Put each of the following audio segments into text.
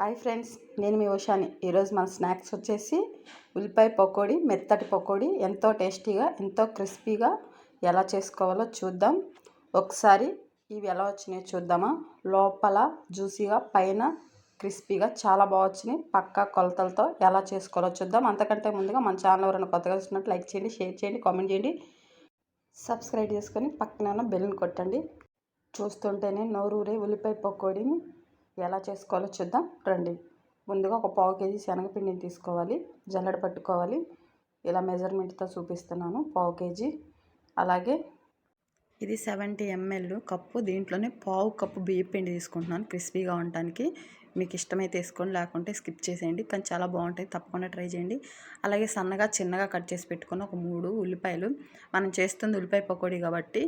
Hi friends నేను మీ ఉషాని. ఈరోజు మన స్నాక్స్ వచ్చేసి ఉల్లిపాయ పకోడీ మెత్తటి పకోడీ. ఎంతో టేస్టీగా ఎంతో క్రిస్పీగా ఎలా చేసుకోవాలో చూద్దాం. ఒకసారి ఇవి ఎలా వచ్చినాయో చూద్దామా? లోపల జ్యూసీగా పైన క్రిస్పీగా చాలా బాగా వచ్చినాయి. పక్కా కొలతలతో ఎలా చేసుకోవాలో చూద్దాం. అంతకంటే ముందుగా మన ఛానల్ ఎవరైనా కొత్తగా వచ్చినట్టు లైక్ చేయండి షేర్ చేయండి కామెంట్ చేయండి. సబ్స్క్రైబ్ చేసుకొని పక్కన బెల్ని కొట్టండి. చూస్తుంటేనే నోరూరే ఉల్లిపాయ పకోడీని. ఎలా చేసుకోవాలో చూద్దాం. రండి. ముందుగా ఒక పావు కేజీ శనగపిండిని తీసుకోవాలి. జల్లెడ పట్టుకోవాలి. ఇలా మెజర్మెంట్తో చూపిస్తున్నాను. పావు కేజీ. అలాగే ఇది సెవెంటీ ఎంఎల్ కప్పు. దీంట్లోనే పావు కప్పు బియ్యం పిండి తీసుకుంటున్నాను క్రిస్పీగా ఉండటానికి. మీకు ఇష్టమైతే వేసుకోండి లేకుంటే స్కిప్ చేసేయండి. కానీ చాలా బాగుంటుంది తప్పకుండా ట్రై చేయండి. అలాగే సన్నగా చిన్నగా కట్ చేసి పెట్టుకుని ఒక మూడు ఉల్లిపాయలు. మనం చేస్తుంది ఉల్లిపాయ పకోడీ కాబట్టి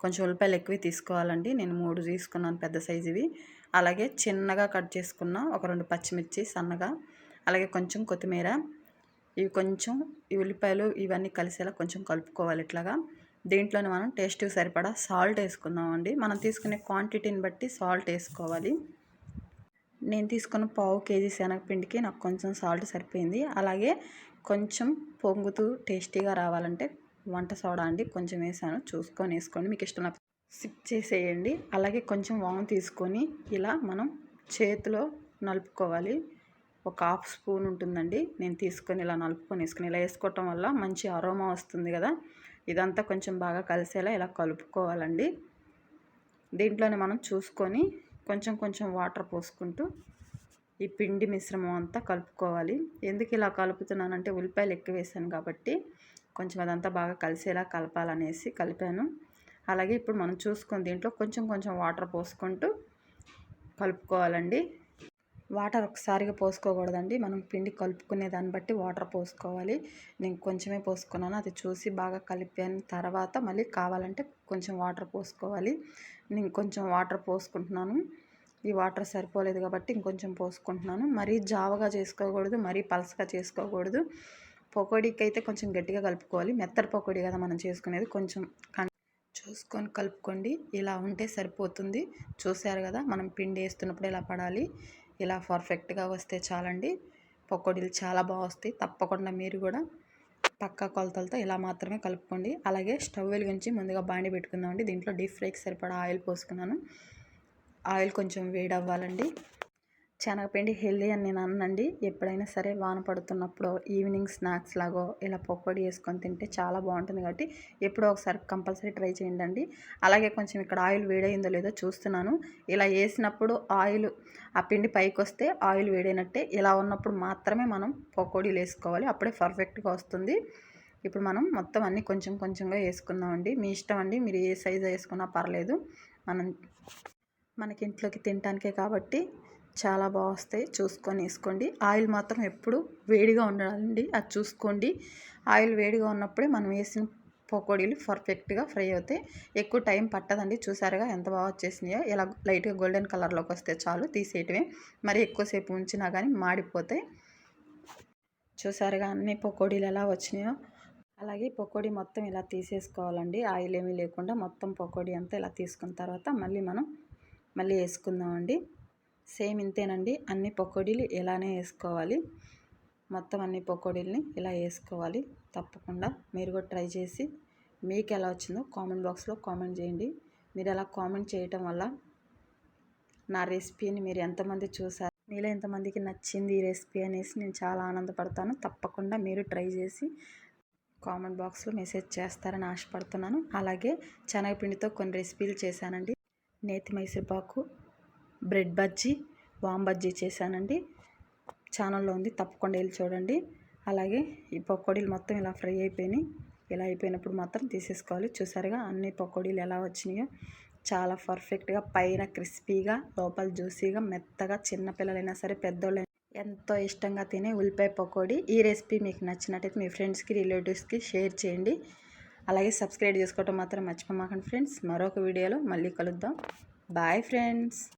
కొంచెం ఉల్లిపాయలు ఎక్కువ తీసుకోవాలండి. నేను మూడు తీసుకున్నాను పెద్ద సైజువి. అలాగే చిన్నగా కట్ చేసుకున్న ఒక రెండు పచ్చిమిర్చి సన్నగా అలాగే కొంచెం కొత్తిమీర ఇవి కొంచెం ఈ ఉల్లిపాయలు ఇవన్నీ కలిసేలా కొంచెం కలుపుకోవాలి ఇట్లాగా. దీంట్లోనే మనం టేస్ట్ సరిపడా సాల్ట్ వేసుకుందామండి. మనం తీసుకునే క్వాంటిటీని బట్టి సాల్ట్ వేసుకోవాలి. నేను తీసుకున్న పావు కేజీ శనగపిండికి నాకు కొంచెం సాల్ట్ సరిపోయింది. అలాగే కొంచెం పొంగుతూ టేస్టీగా రావాలంటే వంట సోడా అండి. కొంచెం వేసాను. చూసుకొని వేసుకోండి. మీకు ఇష్టం సిప్ చేసేయండి. అలాగే కొంచెం వాము తీసుకొని ఇలా మనం చేతిలో నలుపుకోవాలి. ఒక హాఫ్ స్పూన్ ఉంటుందండి. నేను తీసుకొని ఇలా నలుపుకొని వేసుకొని ఇలా వేసుకోవటం వల్ల మంచి అరోమా వస్తుంది కదా. ఇదంతా కొంచెం బాగా కలిసేలా ఇలా కలుపుకోవాలండి. దీంట్లోనే మనం చూసుకొని కొంచెం కొంచెం వాటర్ పోసుకుంటూ ఈ పిండి మిశ్రమం అంతా కలుపుకోవాలి. ఎందుకు ఇలా కలుపుతున్నానంటే ఉల్లిపాయలు ఎక్కువ వేసాను కాబట్టి కొంచెం అదంతా బాగా కలిసేలా కలపాలనేసి కలిపాను. అలాగే ఇప్పుడు మనం చూసుకుని దీంట్లో కొంచెం కొంచెం వాటర్ పోసుకుంటూ కలుపుకోవాలండి. వాటర్ ఒకసారిగా పోసుకోకూడదండి. మనం పిండి కలుపుకునే దాన్ని బట్టి వాటర్ పోసుకోవాలి. నేను కొంచెమే పోసుకున్నాను. అది చూసి బాగా కలిపిన తర్వాత మళ్ళీ కావాలంటే కొంచెం వాటర్ పోసుకోవాలి. నేను కొంచెం వాటర్ పోసుకుంటున్నాను. ఈ వాటర్ సరిపోలేదు కాబట్టి ఇంకొంచెం పోసుకుంటున్నాను. మరీ జావగా చేసుకోకూడదు మరీ పలసగా చేసుకోకూడదు. పకోడీకి అయితే కొంచెం గట్టిగా కలుపుకోవాలి. మెత్తడి పకోడీ కదా మనం చేసుకునేది. కొంచెం చూసుకొని కలుపుకోండి. ఇలా ఉంటే సరిపోతుంది. చూసారు కదా మనం పిండి వేస్తున్నప్పుడు ఇలా పడాలి? ఇలా పర్ఫెక్ట్గా వస్తే చాలండి. పకోడీలు చాలా బాగా వస్తాయి. తప్పకుండా మీరు కూడా పక్క కొలతలతో ఇలా మాత్రమే కలుపుకోండి. అలాగే స్టవ్ వెలిగించి ముందుగా బాండి పెట్టుకుందామండి. దీంట్లో డీప్ ఫ్రైకి సరిపడా ఆయిల్ పోసుకున్నాను. ఆయిల్ కొంచెం వేడి అవ్వాలండి శనగపిండి హెల్దీ అని నేను అన్నండి. ఎప్పుడైనా సరే వాన పడుతున్నప్పుడు ఈవినింగ్ స్నాక్స్ లాగో ఇలా పకోడీ వేసుకొని తింటే చాలా బాగుంటుంది కాబట్టి ఎప్పుడో ఒకసారి కంపల్సరీ ట్రై చేయండి అలాగే కొంచెం ఇక్కడ ఆయిల్ వేడైందో లేదో చూస్తున్నాను. ఇలా వేసినప్పుడు ఆయిల్ ఆ పిండి పైకి వస్తే ఆయిల్ వేడైనట్టే. ఇలా ఉన్నప్పుడు మాత్రమే మనం పకోడీలు వేసుకోవాలి. అప్పుడే పర్ఫెక్ట్గా వస్తుంది. ఇప్పుడు మనం మొత్తం అన్నీ కొంచెం కొంచెంగా వేసుకుందామండి. మీ ఇష్టం అండి. మీరు ఏ సైజు వేసుకున్నా పర్లేదు. మనం మనకి ఇంట్లోకి తినటానికే కాబట్టి చాలా బాగా వస్తాయి. చూసుకొని వేసుకోండి. ఆయిల్ మాత్రం ఎప్పుడు వేడిగా ఉండాలండి. అది చూసుకోండి. ఆయిల్ వేడిగా ఉన్నప్పుడే మనం వేసిన పకోడీలు పర్ఫెక్ట్గా ఫ్రై అవుతాయి. ఎక్కువ టైం పట్టదండి. చూసారుగా ఎంత బాగా వచ్చేసినాయో. ఇలా లైట్గా గోల్డెన్ కలర్లోకి వస్తే చాలు తీసేయటమే. మరి ఎక్కువసేపు ఉంచినా కానీ మాడిపోతాయి. చూసారుగా అన్ని పకోడీలు ఎలా వచ్చినాయో. అలాగే పకోడీ మొత్తం ఇలా తీసేసుకోవాలండి. ఆయిల్ ఏమీ లేకుండా మొత్తం పకోడీ అంతా ఇలా తీసుకున్న తర్వాత మళ్ళీ మనం మళ్ళీ వేసుకుందామండి. సేమ్ ఇంతేనండి. అన్ని పకోడీలు ఇలానే వేసుకోవాలి. మొత్తం అన్ని పకోడీలని ఇలా వేసుకోవాలి. తప్పకుండా మీరు కూడా ట్రై చేసి మీకు ఎలా వచ్చిందో కామెంట్ బాక్స్లో కామెంట్ చేయండి. మీరు అలా కామెంట్ చేయటం వల్ల నా రెసిపీని మీరు ఎంతమంది చూసారు మీలో ఎంతమందికి నచ్చింది ఈ రెసిపీ అనేసి నేను చాలా ఆనందపడతాను. తప్పకుండా మీరు ట్రై చేసి కామెంట్ బాక్స్లో మెసేజ్ చేస్తారని ఆశపడుతున్నాను. అలాగే శనగపిండితో కొన్ని రెసిపీలు చేశానండి. నేతి మైసూర్పాకు బ్రెడ్ బజ్జీ వామ్ బజ్జీ చేశానండి. ఛానల్లో ఉంది తప్పకుండా వెళ్ళి చూడండి. అలాగే ఈ పకోడీలు మొత్తం ఇలా ఫ్రై అయిపోయినాయి. ఇలా అయిపోయినప్పుడు మాత్రం తీసేసుకోవాలి. చూసారుగా అన్ని పకోడీలు ఎలా వచ్చినాయో. చాలా పర్ఫెక్ట్గా పైన క్రిస్పీగా లోపల జ్యూసీగా మెత్తగా చిన్నపిల్లలైనా సరే పెద్దోళ్ళైనా ఎంతో ఇష్టంగా తినే ఉల్లిపాయ పకోడీ. ఈ రెసిపీ మీకు నచ్చినట్టయితే మీ ఫ్రెండ్స్కి రిలేటివ్స్కి షేర్ చేయండి. అలాగే సబ్స్క్రైబ్ చేసుకోవటం మాత్రం మర్చిపోమాకండి ఫ్రెండ్స్. మరొక వీడియోలో మళ్ళీ కలుద్దాం. Bye friends.